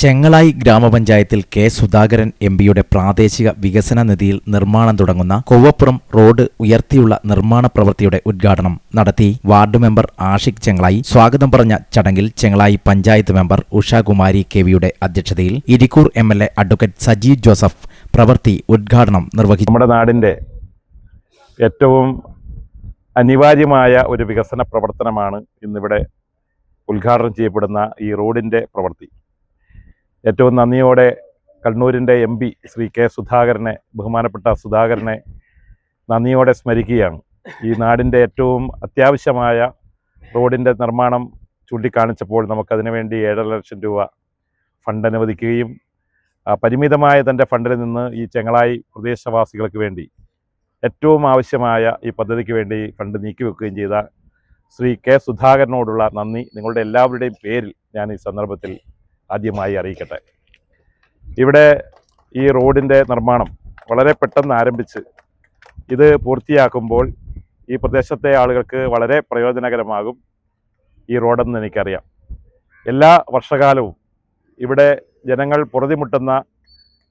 ചെങ്ങളായി ഗ്രാമപഞ്ചായത്തിൽ K Sudhakaran M പിയുടെ പ്രാദേശിക വികസന നിധിയിൽ നിർമ്മാണം തുടങ്ങുന്ന കൊവ്വപ്പുറം റോഡ് ഉയർത്തിയുള്ള നിർമ്മാണ പ്രവൃത്തിയുടെ ഉദ്ഘാടനം നടത്തി വാർഡ് മെമ്പർ ആഷിഖ് ചെങ്ങളായി. സ്വാഗതം പറഞ്ഞ ചടങ്ങിൽ ചെങ്ങളായി പഞ്ചായത്ത് മെമ്പർ ഉഷാകുമാരി കെ വിയുടെ അധ്യക്ഷതയിൽ Irikkur M L A advocate Sajeev Joseph പ്രവൃത്തി ഉദ്ഘാടനം നിർവഹിച്ചു. നമ്മുടെ നാടിന്റെ ഏറ്റവും അനിവാര്യമായ ഒരു വികസന പ്രവർത്തനമാണ് ഇന്നിവിടെ ഉദ്ഘാടനം ചെയ്യപ്പെടുന്ന ഈ റോഡിന്റെ പ്രവൃത്തി. ഏറ്റവും നന്ദിയോടെ കണ്ണൂരിന്റെ എം പി ശ്രീ കെ സുധാകരനെ ബഹുമാനപ്പെട്ട സുധാകരനെ നന്ദിയോടെ സ്മരിക്കുകയാണ്. ഈ നാടിന്റെ ഏറ്റവും അത്യാവശ്യമായ റോഡിന്റെ നിർമ്മാണം ചൂണ്ടിക്കാണിച്ചപ്പോൾ നമുക്കതിനു വേണ്ടി ഏഴര ലക്ഷം രൂപ ഫണ്ട് അനുവദിക്കുകയും പരിമിതമായ തന്റെ ഫണ്ടിൽ നിന്ന് ഈ ചെങ്ങളായി പ്രദേശവാസികൾക്ക് വേണ്ടി ഏറ്റവും ആവശ്യമായ ഈ പദ്ധതിക്ക് വേണ്ടി ഫണ്ട് നീക്കിവെക്കുകയും ചെയ്ത ശ്രീ കെ സുധാകരനോടുള്ള നന്ദി. നിങ്ങളുടെ എല്ലാവരുടെയും പേരിൽ ഞാൻ ഈ സന്ദർഭത്തിൽ ആദ്യമായി അറിയിക്കട്ടെ. ഇവിടെ ഈ റോഡിന്റെ നിർമ്മാണം വളരെ പെട്ടെന്ന് ആരംഭിച്ച് ഇത് പൂർത്തിയാക്കുമ്പോൾ ഈ പ്രദേശത്തെ ആളുകൾക്ക് വളരെ പ്രയോജനകരമാകും ഈ റോഡെന്ന് എനിക്കറിയാം. എല്ലാ വർഷകാലവും ഇവിടെ ജനങ്ങൾ പൊറുതിമുട്ടുന്ന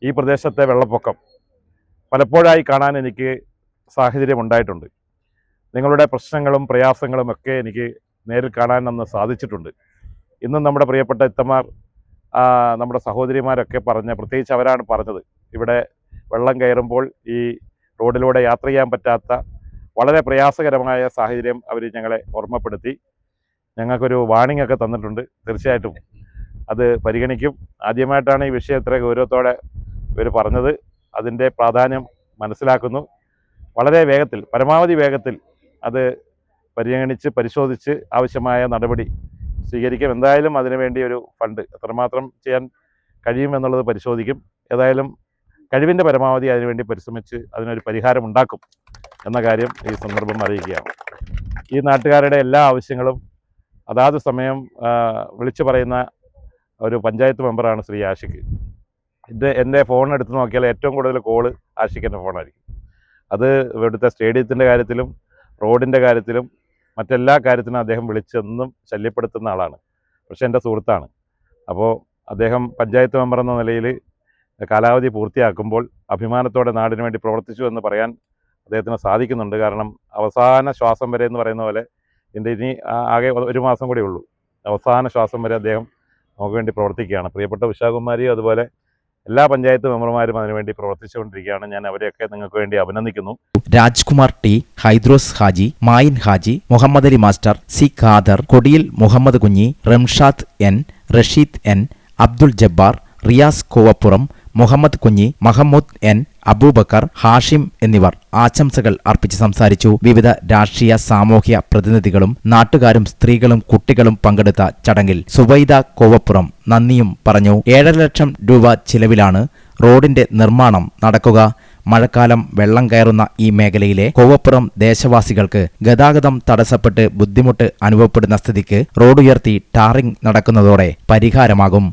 ഈ പ്രദേശത്തെ വെള്ളപ്പൊക്കം പലപ്പോഴായി കാണാൻ എനിക്ക് സാഹചര്യം ഉണ്ടായിട്ടുണ്ട്. നിങ്ങളുടെ പ്രശ്നങ്ങളും പ്രയാസങ്ങളും ഒക്കെ എനിക്ക് നേരിൽ കാണാൻ അന്ന് സാധിച്ചിട്ടുണ്ട്. ഇന്നും നമ്മുടെ പ്രിയപ്പെട്ട ഇത്തമാർ നമ്മുടെ സഹോദരിമാരൊക്കെ പറഞ്ഞ പ്രത്യേകിച്ച് അവരാണ് പറഞ്ഞത്. ഇവിടെ വെള്ളം കയറുമ്പോൾ ഈ റോഡിലൂടെ യാത്ര ചെയ്യാൻ പറ്റാത്ത വളരെ പ്രയാസകരമായ സാഹചര്യം അവർ ഞങ്ങളെ ഓർമ്മപ്പെടുത്തി. ഞങ്ങൾക്കൊരു വാണിംഗ് ഒക്കെ തന്നിട്ടുണ്ട്. തീർച്ചയായിട്ടും അത് പരിഗണിക്കും. ആദ്യമായിട്ടാണ് ഈ വിഷയം ഇത്ര ഗൗരവത്തോടെ ഇവർ പറഞ്ഞത്. അതിന്റെ പ്രാധാന്യം മനസ്സിലാക്കുന്നു. വളരെ വേഗത്തിൽ പരമാവധി വേഗത്തിൽ അത് പരിഗണിച്ച് പരിശോധിച്ച് ആവശ്യമായ നടപടി സ്വീകരിക്കും. എന്തായാലും അതിനുവേണ്ടി ഒരു ഫണ്ട് എത്രമാത്രം ചെയ്യാൻ കഴിയുമെന്നുള്ളത് പരിശോധിക്കും. ഏതായാലും കഴിവിന്റെ പരമാവധി അതിനുവേണ്ടി പരിശ്രമിച്ച് അതിനൊരു പരിഹാരം ഉണ്ടാക്കും എന്ന കാര്യം ഈ സന്ദർഭം അറിയിക്കുകയാണ്. ഈ നാട്ടുകാരുടെ എല്ലാ ആവശ്യങ്ങളും അതാത് സമയം വിളിച്ചു പറയുന്ന ഒരു പഞ്ചായത്ത് മെമ്പറാണ് ശ്രീ ആഷിക്ക് ഇത് എന്റെ ഫോൺ എടുത്ത് നോക്കിയാൽ ഏറ്റവും കൂടുതൽ കോൾ ആഷിക്കിന്റെ ഫോണായിരിക്കും. അത് ഇവിടുത്തെ സ്റ്റേഡിയത്തിന്റെ കാര്യത്തിലും റോഡിന്റെ കാര്യത്തിലും മറ്റെല്ലാ കാര്യത്തിനും അദ്ദേഹം വിളിച്ചെന്നും ശല്യപ്പെടുത്തുന്ന ആളാണ്. പക്ഷെ എന്റെ സുഹൃത്താണ്. അപ്പോൾ അദ്ദേഹം പഞ്ചായത്ത് മെമ്പർ എന്ന നിലയിൽ കാലാവധി പൂർത്തിയാക്കുമ്പോൾ അഭിമാനത്തോടെ നാടിനു വേണ്ടി പ്രവർത്തിച്ചു എന്ന് പറയാൻ അദ്ദേഹത്തിന് സാധിക്കുന്നുണ്ട്. കാരണം അവസാന ശ്വാസം വരെ എന്ന് പറയുന്ന പോലെ ഇതിന്റെ ഇനി ആകെ ഒരു മാസം കൂടി ഉള്ളൂ. അവസാന ശ്വാസം വരെ അദ്ദേഹം നമുക്ക് വേണ്ടി പ്രവർത്തിക്കുകയാണ്. പ്രിയപ്പെട്ട ഉഷാകുമാരിയും അതുപോലെ എല്ലാ പഞ്ചായത്ത് മെമ്പർമാരും അതിനുവേണ്ടി പ്രവർത്തിച്ചുകൊണ്ടിരിക്കുകയാണ്. ഞാൻ അവരെയൊക്കെ നിങ്ങൾക്ക് വേണ്ടി അഭിനന്ദിക്കുന്നു. Rajkumar T Haidros Haji Mayin Haji Muhammad Ali master C Khader Kodiyil Muhammad Kunhi Ramshad N Rasheed N Abdul Jabbar Riyas Kovappuram Muhammad Kunhi Mahmood N Abubakar Hashim എന്നിവർ ആശംസകൾ അർപ്പിച്ച് സംസാരിച്ചു. വിവിധ രാഷ്ട്രീയ സാമൂഹ്യ പ്രതിനിധികളും നാട്ടുകാരും സ്ത്രീകളും കുട്ടികളും പങ്കെടുത്ത ചടങ്ങിൽ സുബൈദ കോവപ്പുറം നന്ദിയും പറഞ്ഞു. ഏഴര ലക്ഷം രൂപ ചിലവിലാണ് റോഡിന്റെ നിർമ്മാണം നടക്കുക. മഴക്കാലം വെള്ളം കയറുന്ന ഈ മേഖലയിലെ കോവപ്പുറം ദേശവാസികൾക്ക് ഗതാഗതം തടസ്സപ്പെട്ട് ബുദ്ധിമുട്ട് അനുഭവപ്പെടുന്ന സ്ഥിതിക്ക് റോഡുയർത്തി ടാറിംഗ് നടക്കുന്നതോടെ പരിഹാരമാകും.